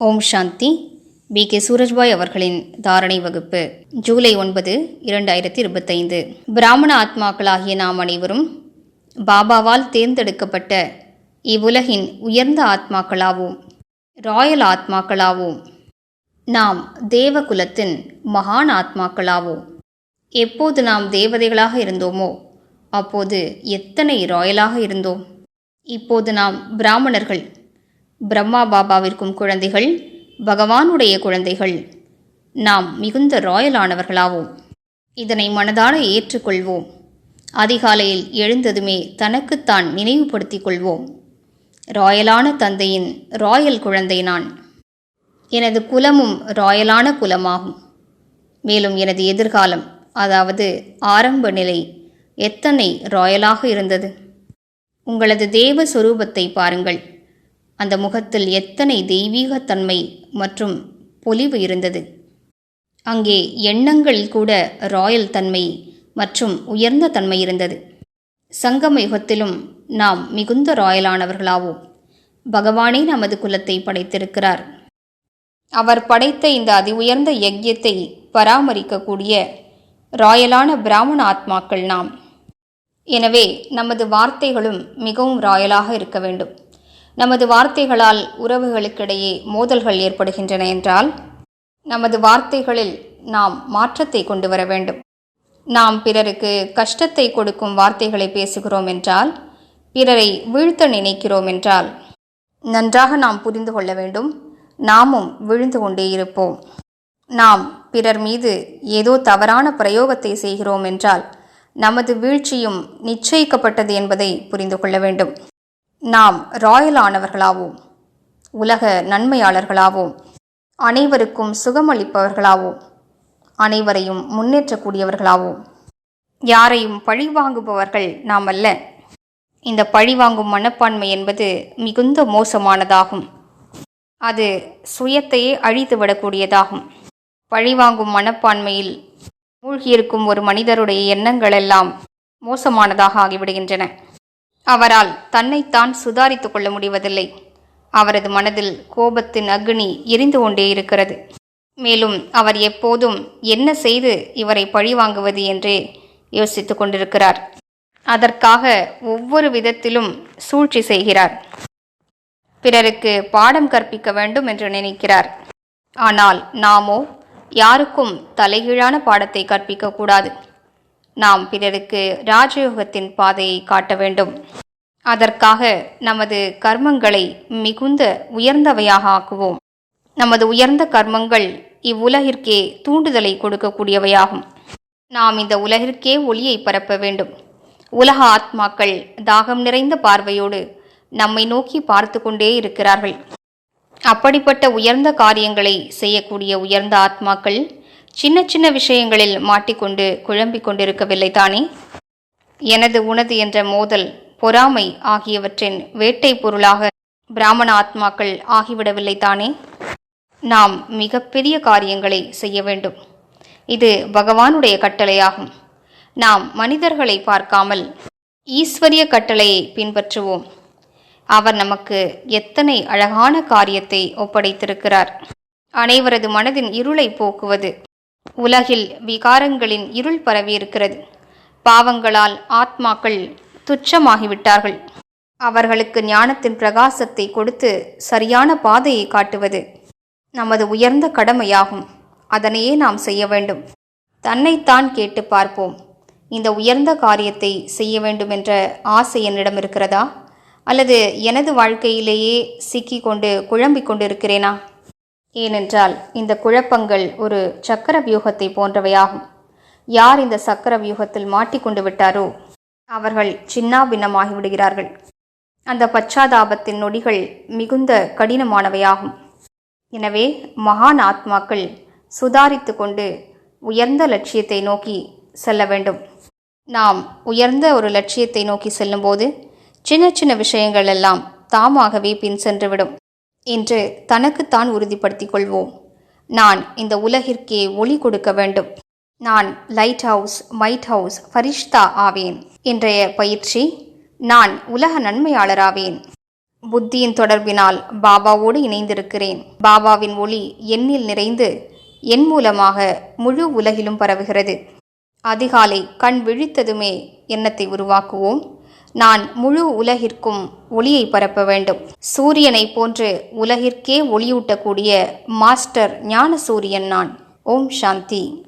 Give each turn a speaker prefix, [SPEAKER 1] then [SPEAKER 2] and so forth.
[SPEAKER 1] ஓம் சாந்தி. B. K. Surajbhai அவர்களின் தாரணை வகுப்பு ஜூலை ஒன்பது இரண்டாயிரத்தி இருபத்தைந்து. பிராமண ஆத்மாக்களாகிய நாம் அனைவரும் பாபாவால் தேர்ந்தெடுக்கப்பட்ட இவ்வுலகின் உயர்ந்த ஆத்மாக்களாவோம் ராயல் ஆத்மாக்களாவோம். நாம் தேவகுலத்தின் மகான் ஆத்மாக்களாவோம். எப்போது நாம் தேவதைகளாக இருந்தோமோ அப்போது எத்தனை ராயலாக இருந்தோம். இப்போது நாம் பிராமணர்கள் பிரம்மா பாபாவிற்கும் குழந்தைகள் பகவானுடைய குழந்தைகள். நாம் மிகுந்த ராயலானவர்களாவோம். இதனை மனதார ஏற்றுக்கொள்வோம். அதிகாலையில் எழுந்ததுமே தனக்குத்தான் நினைவுபடுத்திக் கொள்வோம். ராயலான தந்தையின் ராயல் குழந்தை நான். எனது குலமும் ராயலான குலமாகும். மேலும் எனது எதிர்காலம் அதாவது ஆரம்ப நிலை எத்தனை ராயலாக இருந்தது? உங்களது தேவ சொரூபத்தை பாருங்கள். அந்த முகத்தில் எத்தனை தெய்வீகத்தன்மை மற்றும் பொலிவு இருந்தது? அங்கே எண்ணங்களில் கூட ராயல் தன்மை மற்றும் உயர்ந்த தன்மை இருந்தது. சங்கம யுகத்திலும் நாம் மிகுந்த ராயலானவர்களாவோம். பகவானே நமது குலத்தை படைத்திருக்கிறார். அவர் படைத்த இந்த அதி உயர்ந்த யஜ்யத்தை பராமரிக்கக்கூடிய ராயலான பிராமண ஆத்மாக்கள் நாம். எனவே நமது வார்த்தைகளும் மிகவும் ராயலாக இருக்க வேண்டும். நமது வார்த்தைகளால் உறவுகளுக்கிடையே மோதல்கள் ஏற்படுகின்றன என்றால் நமது வார்த்தைகளில் நாம் மாற்றத்தை கொண்டு வர வேண்டும். நாம் பிறருக்கு கஷ்டத்தை கொடுக்கும் வார்த்தைகளை பேசுகிறோம் என்றால் பிறரை வீழ்த்த நினைக்கிறோம் என்றால் நன்றாக நாம் புரிந்து கொள்ள வேண்டும். நாமும் விழுந்து கொண்டே இருப்போம். நாம் பிறர் மீது ஏதோ தவறான பிரயோகத்தை செய்கிறோம் என்றால் நமது வீழ்ச்சியும் நிச்சயிக்கப்பட்டது என்பதை புரிந்து கொள்ள வேண்டும். நாம் ராயல் ஆனவர்களாவோம் உலக நன்மையாளர்களாவோம். அனைவருக்கும் சுகமளிப்பவர்களாவோம். அனைவரையும் முன்னேற்றக்கூடியவர்களாவோம். யாரையும் பழிவாங்குபவர்கள் நாம் அல்ல இந்த பழிவாங்கும் மனப்பான்மை என்பது மிகுந்த மோசமானதாகும். அது சுயத்தையே அழித்துவிடக்கூடியதாகும். பழிவாங்கும் மனப்பான்மையில் மூழ்கியிருக்கும் ஒரு மனிதருடைய எண்ணங்கள் எல்லாம் மோசமானதாக ஆகிவிடுகின்றன. அவரால் தன்னைத்தான் சுதாரித்து கொள்ள முடிவதில்லை. அவரது மனதில் கோபத்தின் அக்னி எரிந்து கொண்டே இருக்கிறது. மேலும் அவர் எப்போதும் என்ன செய்து இவரை பழிவாங்குவது என்றே யோசித்து கொண்டிருக்கிறார். அதற்காக ஒவ்வொரு விதத்திலும் சூழ்ச்சி செய்கிறார். பிறருக்கு பாடம் கற்பிக்க வேண்டும் என்று நினைக்கிறார். ஆனால் நாமோ யாருக்கும் தலைகீழான பாடத்தை கற்பிக்கக்கூடாது நாம் பிறருக்கு ராஜயோகத்தின் பாதையை காட்ட வேண்டும். அதற்காக நமது கர்மங்களை மிகுந்த உயர்ந்தவையாக ஆக்குவோம். நமது உயர்ந்த கர்மங்கள் இவ்வுலகிற்கே தூண்டுதலை கொடுக்கக்கூடியவையாகும். நாம் இந்த உலகிற்கே ஒளியை பரப்ப வேண்டும். உலக ஆத்மாக்கள் தாகம் நிறைந்த பார்வையோடு நம்மை நோக்கி பார்த்து கொண்டே இருக்கிறார்கள். அப்படிப்பட்ட உயர்ந்த காரியங்களை செய்யக்கூடிய உயர்ந்த ஆத்மாக்கள் சின்ன சின்ன விஷயங்களில் மாட்டிக்கொண்டு குழம்பிக் கொண்டிருக்கவில்லை தானே? எனது உனது என்ற மோதல் பொறாமை ஆகியவற்றின் வேட்டை பொருளாக பிராமண ஆத்மாக்கள் ஆகிவிடவில்லை தானே? நாம் மிகப்பெரிய காரியங்களை செய்ய வேண்டும். இது பகவானுடைய கட்டளையாகும். நாம் மனிதர்களை பார்க்காமல் ஈஸ்வரிய கட்டளையை பின்பற்றுவோம். அவர் நமக்கு எத்தனை அழகான காரியத்தை ஒப்படைத்திருக்கிறார். அனைவரது மனதின் இருளை போக்குவது உலகில் விகாரங்களின் இருள் பரவியிருக்கிறது பாவங்களால் ஆத்மாக்கள் துச்சமாகிவிட்டார்கள். அவர்களுக்கு ஞானத்தின் பிரகாசத்தை கொடுத்து சரியான பாதையை காட்டுவது நமது உயர்ந்த கடமையாகும். அதனையே நாம் செய்ய வேண்டும். தன்னைத்தான் கேட்டு பார்ப்போம். இந்த உயர்ந்த காரியத்தை செய்ய வேண்டும் என்ற ஆசை என்னிடம் இருக்கிறதா? அல்லது எனது வாழ்க்கையிலேயே சிக்கிக் கொண்டு குழம்பிக் கொண்டிருக்கிறேனா ஏனென்றால் இந்த குழப்பங்கள் ஒரு சக்கர வியூகத்தை போன்றவையாகும். யார் இந்த சக்கர வியூகத்தில் மாட்டிக்கொண்டு விட்டாரோ அவர்கள் சின்னாபின்னமாகி விடுகிறார்கள். அந்த பச்சாதாபத்தின் நொடிகள் மிகுந்த கடினமானவையாகும். எனவே மகான் ஆத்மாக்கள் சுதாரித்து கொண்டு உயர்ந்த லட்சியத்தை நோக்கி செல்ல வேண்டும். நாம் உயர்ந்த ஒரு லட்சியத்தை நோக்கி செல்லும்போது சின்ன சின்ன விஷயங்கள் எல்லாம் தாமாகவே பின் சென்றுவிடும். என்று தனக்குத்தான் உறுதிப்படுத்திக் கொள்வோம் நான் இந்த உலகிற்கே ஒளி கொடுக்க வேண்டும். நான் லைட் ஹவுஸ் மைட் ஹவுஸ் ஃபரிஷ்தா ஆவேன். இன்றைய பயிற்சி நான் உலக நன்மையாளராவேன். புத்தியின் தொடர்பினால் பாபாவோடு இணைந்திருக்கிறேன். பாபாவின் ஒளி என்னில் நிறைந்து என் மூலமாக முழு உலகிலும் பரவுகிறது. அதிகாலை கண் விழித்ததுமே எண்ணத்தை உருவாக்குவோம். நான் முழு உலகிற்கும் ஒளியை பரப்ப வேண்டும். சூரியனை போன்று உலகிற்கே ஒளியூட்டக்கூடிய மாஸ்டர் ஞான சூரியன் நான். ஓம் சாந்தி.